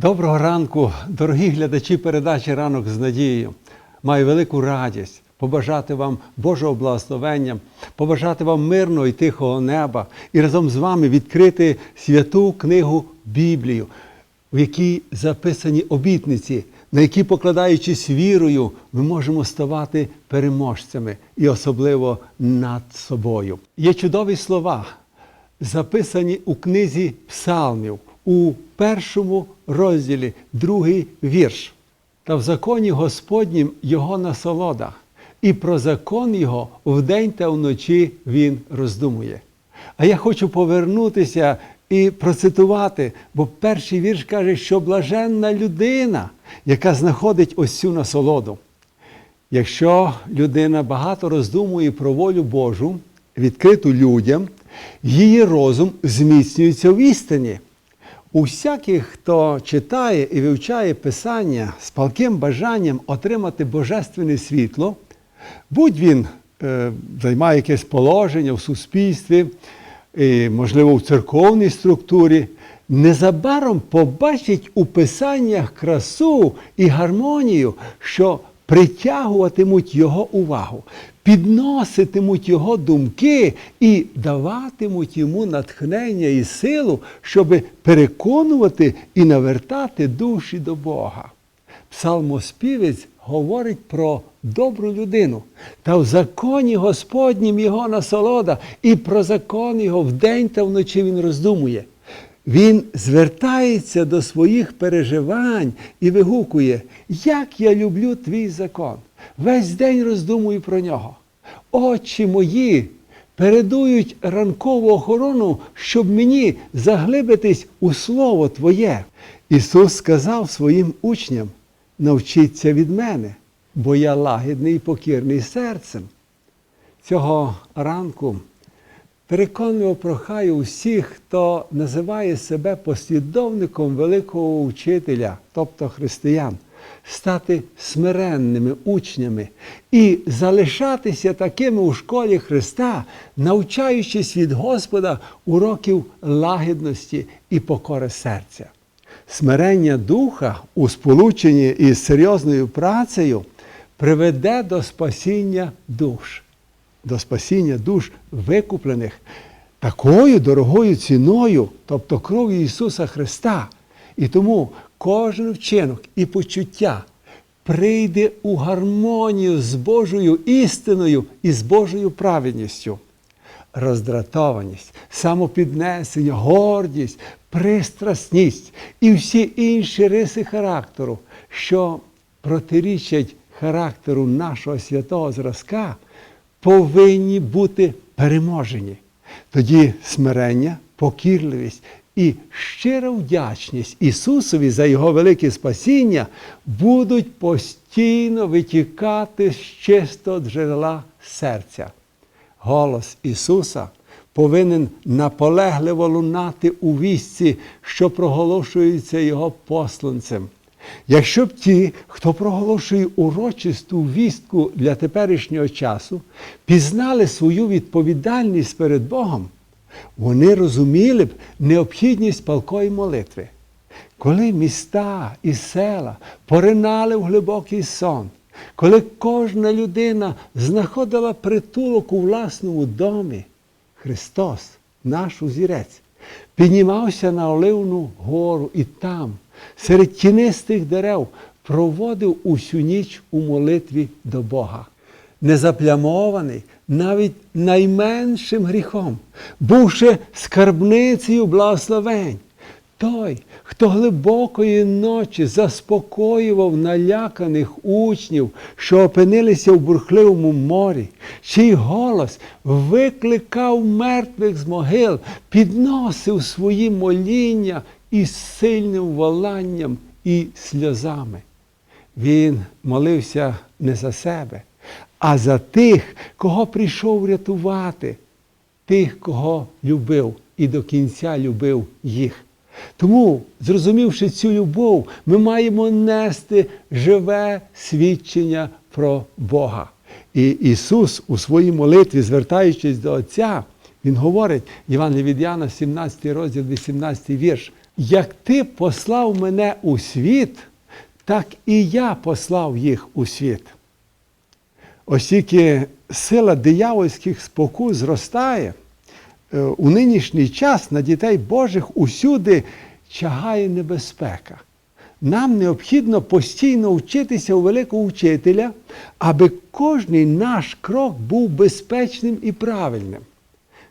Доброго ранку, дорогі глядачі передачі Ранок з надією. Маю велику радість побажати вам Божого благословення, побажати вам мирного і тихого неба і разом з вами відкрити святу книгу Біблію, в якій записані обітниці, на які, покладаючись вірою, ми можемо ставати переможцями і особливо над собою. Є чудові слова, записані у книзі Псалмів у першому розділі, другий вірш. Та в законі Господнім його насолода, і про закон його вдень та вночі він роздумує. А я хочу повернутися і процитувати, бо перший вірш каже, що блаженна людина, яка знаходить ось цю насолоду. Якщо людина багато роздумує про волю Божу, відкриту людям, її розум зміцнюється в істині. У всяких, хто читає і вивчає Писання з палким бажанням отримати божественне світло, будь він е, займає якесь положення в суспільстві, і, можливо, в церковній структурі, незабаром побачить у писаннях красу і гармонію, що притягуватимуть його увагу, підноситимуть його думки і даватимуть йому натхнення і силу, щоб переконувати і навертати душі до Бога. Псалмоспівець говорить про добру людину, та в законі Господнім його насолода, і про закон його вдень та вночі він роздумує. Він звертається до своїх переживань і вигукує, як я люблю твій закон. Весь день роздумую про нього. Очі мої передують ранкову охорону, щоб мені заглибитись у Слово Твоє. Ісус сказав своїм учням: навчіться від мене, бо я лагідний і покірний серцем. Цього ранку переконливо прохаю усіх, хто називає себе послідовником великого учителя, тобто християн, стати смиренними учнями і залишатися такими у школі Христа, навчаючись від Господа уроків лагідності і покори серця. Смирення духа у сполученні із серйозною працею приведе до спасіння душ до спасіння душ викуплених такою дорогою ціною, тобто кров'ю Ісуса Христа. І тому кожен вчинок і почуття прийде у гармонію з Божою істиною і з Божою праведністю. Роздратованість, самопіднесення, гордість, пристрасність і всі інші риси характеру, що протирічать характеру нашого святого зразка повинні бути переможені. Тоді смирення, покірливість і щира вдячність Ісусові за Його велике спасіння будуть постійно витікати з чистого джерела серця. Голос Ісуса повинен наполегливо лунати у вісці, що проголошується Його посланцем. Якщо б ті, хто проголошує урочисту вістку для теперішнього часу, пізнали свою відповідальність перед Богом, вони розуміли б необхідність палкої молитви. Коли міста і села поринали в глибокий сон, коли кожна людина знаходила притулок у власному домі, Христос, наш узірець, піднімався на Оливну гору і там, серед тінистих дерев, проводив усю ніч у молитві до Бога. Незаплямований навіть найменшим гріхом, бувши скарбницею благословень. Той, хто глибокої ночі заспокоював наляканих учнів, що опинилися в бурхливому морі, чий голос викликав мертвих з могил, підносив свої моління із сильним воланням і сльозами. Він молився не за себе, а за тих, кого прийшов рятувати, тих, кого любив і до кінця любив їх. Тому, зрозумівши цю любов, ми маємо нести живе свідчення про Бога. І Ісус у своїй молитві, звертаючись до Отця, Він говорить, Іван від Яна, 17 розділ, 18 вірш, як ти послав мене у світ, так і я послав їх у світ. Оскільки сила диявольських спокус зростає, е, у нинішній час на дітей Божих усюди чагає небезпека. Нам необхідно постійно вчитися у великого вчителя, аби кожний наш крок був безпечним і правильним.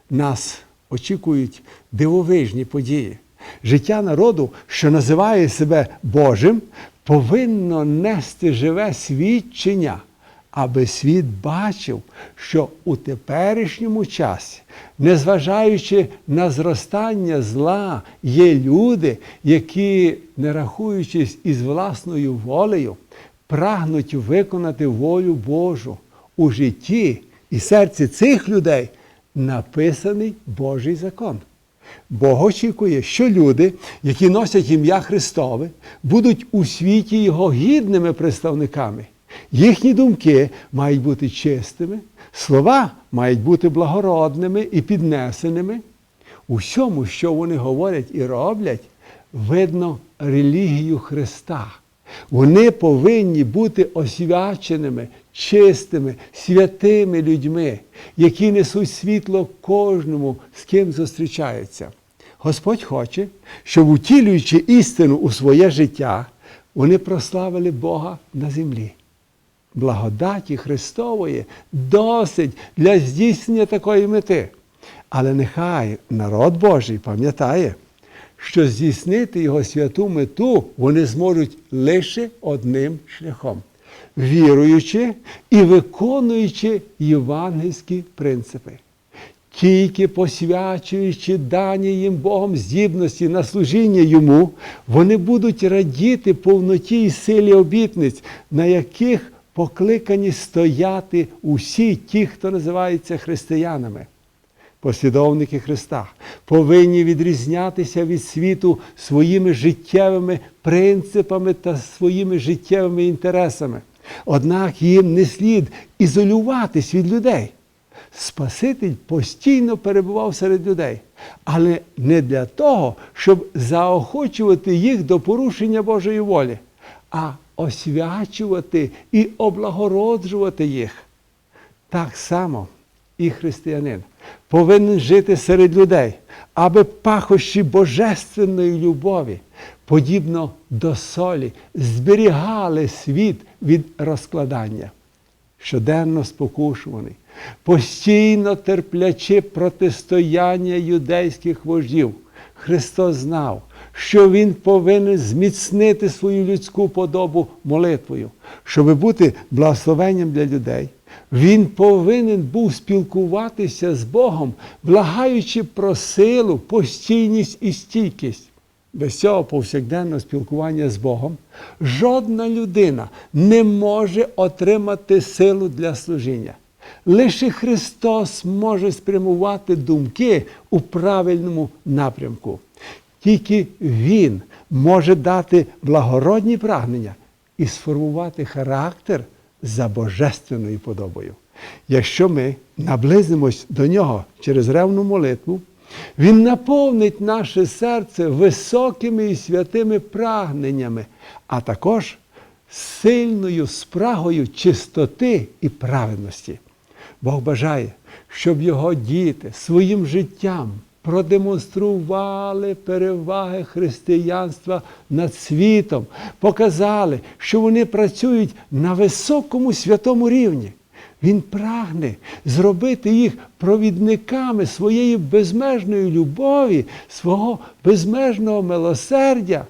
Нас очікують дивовижні події. Життя народу, що називає себе Божим, повинно нести живе свідчення, аби світ бачив, що у теперішньому часі, незважаючи на зростання зла, є люди, які, не рахуючись із власною волею, прагнуть виконати волю Божу у житті і серці цих людей написаний Божий закон. Бог очікує, що люди, які носять ім'я Христове, будуть у світі Його гідними представниками. Їхні думки мають бути чистими, слова мають бути благородними і піднесеними. У всьому, що вони говорять і роблять, видно релігію Христа. Вони повинні бути освяченими, чистими, святими людьми, які несуть світло кожному, з ким зустрічаються. Господь хоче, щоб, утілюючи істину у своє життя, вони прославили Бога на землі. Благодаті Христової досить для здійснення такої мети. Але нехай народ Божий пам'ятає, що здійснити його святу мету вони зможуть лише одним шляхом віруючи і виконуючи євангельські принципи. Тільки посвячуючи дані їм Богом здібності на служіння йому, вони будуть радіти повноті і силі обітниць, на яких покликані стояти усі ті, хто називається християнами. Послідовники Христа повинні відрізнятися від світу своїми життєвими принципами та своїми життєвими інтересами. Однак їм не слід ізолюватись від людей. Спаситель постійно перебував серед людей, але не для того, щоб заохочувати їх до порушення Божої волі, а освячувати і облагороджувати їх. Так само і християнин повинен жити серед людей, аби пахощі божественної любові, подібно до солі, зберігали світ від розкладання. Щоденно спокушуваний, постійно терплячи протистояння юдейських вождів, Христос знав, що Він повинен зміцнити свою людську подобу молитвою, щоб бути благословенням для людей. Він повинен був спілкуватися з Богом, благаючи про силу, постійність і стійкість. Без цього повсякденного спілкування з Богом жодна людина не може отримати силу для служіння. Лише Христос може спрямувати думки у правильному напрямку. Тільки Він може дати благородні прагнення і сформувати характер за божественною подобою. Якщо ми наблизимось до нього через ревну молитву, він наповнить наше серце високими і святими прагненнями, а також сильною спрагою чистоти і праведності. Бог бажає, щоб його діти своїм життям продемонстрували переваги християнства над світом, показали, що вони працюють на високому святому рівні. Він прагне зробити їх провідниками своєї безмежної любові, свого безмежного милосердя.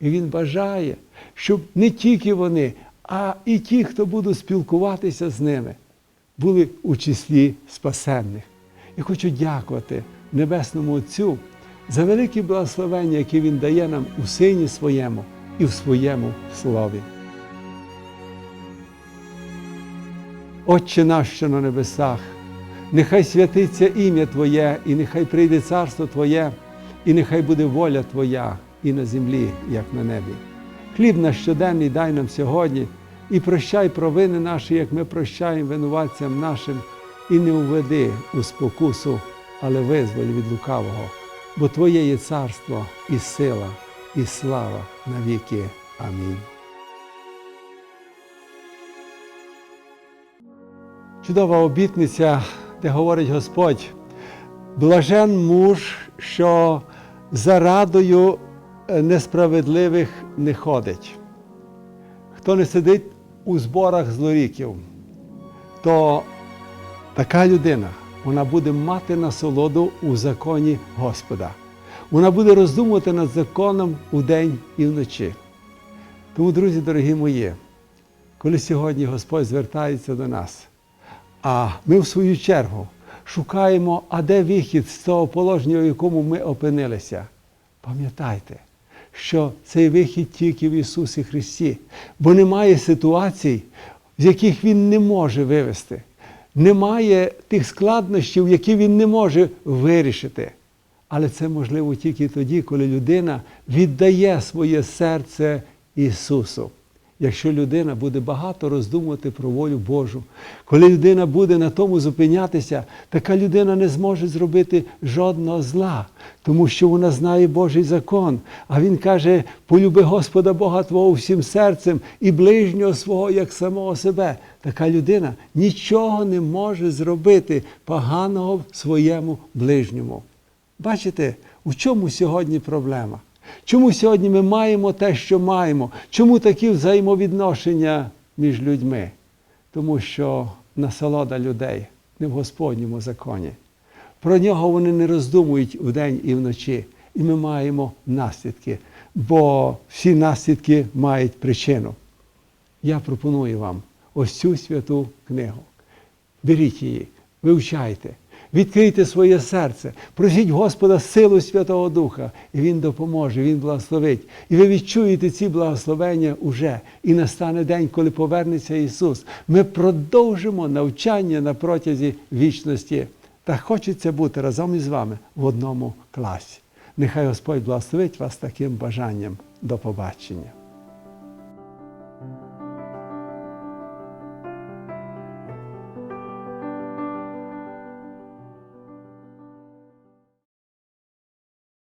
І він бажає, щоб не тільки вони, а і ті, хто будуть спілкуватися з ними, були у числі спасенних. І хочу дякувати Небесному Отцю за великі благословення, які Він дає нам у Сині своєму і в своєму слові. Отче наш, що на небесах, нехай святиться ім'я Твоє, і нехай прийде царство Твоє, і нехай буде воля Твоя і на землі, як на небі. Хліб наш щоденний дай нам сьогодні і прощай провини наші, як ми прощаємо винуватцям нашим, і не уведи у спокусу, але визволь від лукавого. бо Твоє є царство і сила, і слава навіки. Амінь. Чудова обітниця, де говорить Господь, блажен муж, що за радою е, несправедливих не ходить. Хто не сидить у зборах злоріків, то така людина вона буде мати насолоду у законі Господа. Вона буде роздумувати над законом удень і вночі. Тому, друзі, дорогі мої, коли сьогодні Господь звертається до нас, а ми, в свою чергу, шукаємо, а де вихід з того положення, в якому ми опинилися. Пам'ятайте, що цей вихід тільки в Ісусі Христі, бо немає ситуацій, з яких Він не може вивести. Немає тих складнощів, які він не може вирішити. Але це можливо тільки тоді, коли людина віддає своє серце Ісусу. Якщо людина буде багато роздумувати про волю Божу, коли людина буде на тому зупинятися, така людина не зможе зробити жодного зла, тому що вона знає Божий закон. А Він каже: полюби Господа Бога Твого всім серцем і ближнього свого як самого себе. Така людина нічого не може зробити поганого своєму ближньому. Бачите, у чому сьогодні проблема? Чому сьогодні ми маємо те, що маємо? Чому такі взаємовідношення між людьми? Тому що насолода людей не в Господньому законі. Про нього вони не роздумують вдень і вночі. І ми маємо наслідки, бо всі наслідки мають причину. Я пропоную вам ось цю святу книгу. Беріть її, вивчайте. Відкрийте своє серце, просіть Господа силу Святого Духа, і Він допоможе, Він благословить. І ви відчуєте ці благословення уже. І настане день, коли повернеться Ісус. Ми продовжимо навчання на протязі вічності. Та хочеться бути разом із вами в одному класі. Нехай Господь благословить вас таким бажанням. До побачення.